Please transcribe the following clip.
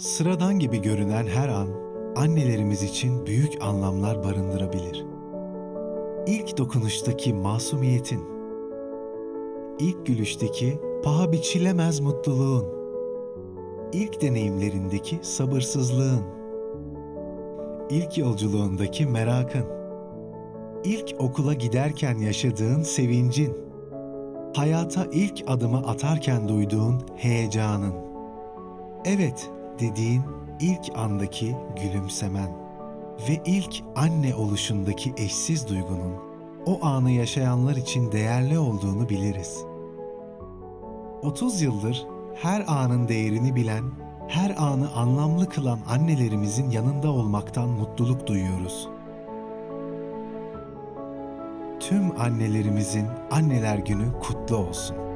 Sıradan gibi görünen her an annelerimiz için büyük anlamlar barındırabilir. İlk dokunuştaki masumiyetin, ilk gülüşteki paha biçilemez mutluluğun, ilk deneyimlerindeki sabırsızlığın, ilk yolculuğundaki merakın, ilk okula giderken yaşadığın sevincin, hayata ilk adımı atarken duyduğun heyecanın, evet dediğin ilk andaki gülümsemen ve ilk anne oluşundaki eşsiz duygunun o anı yaşayanlar için değerli olduğunu biliriz. 30 yıldır her anın değerini bilen, her anı anlamlı kılan annelerimizin yanında olmaktan mutluluk duyuyoruz. Tüm annelerimizin Anneler Günü kutlu olsun.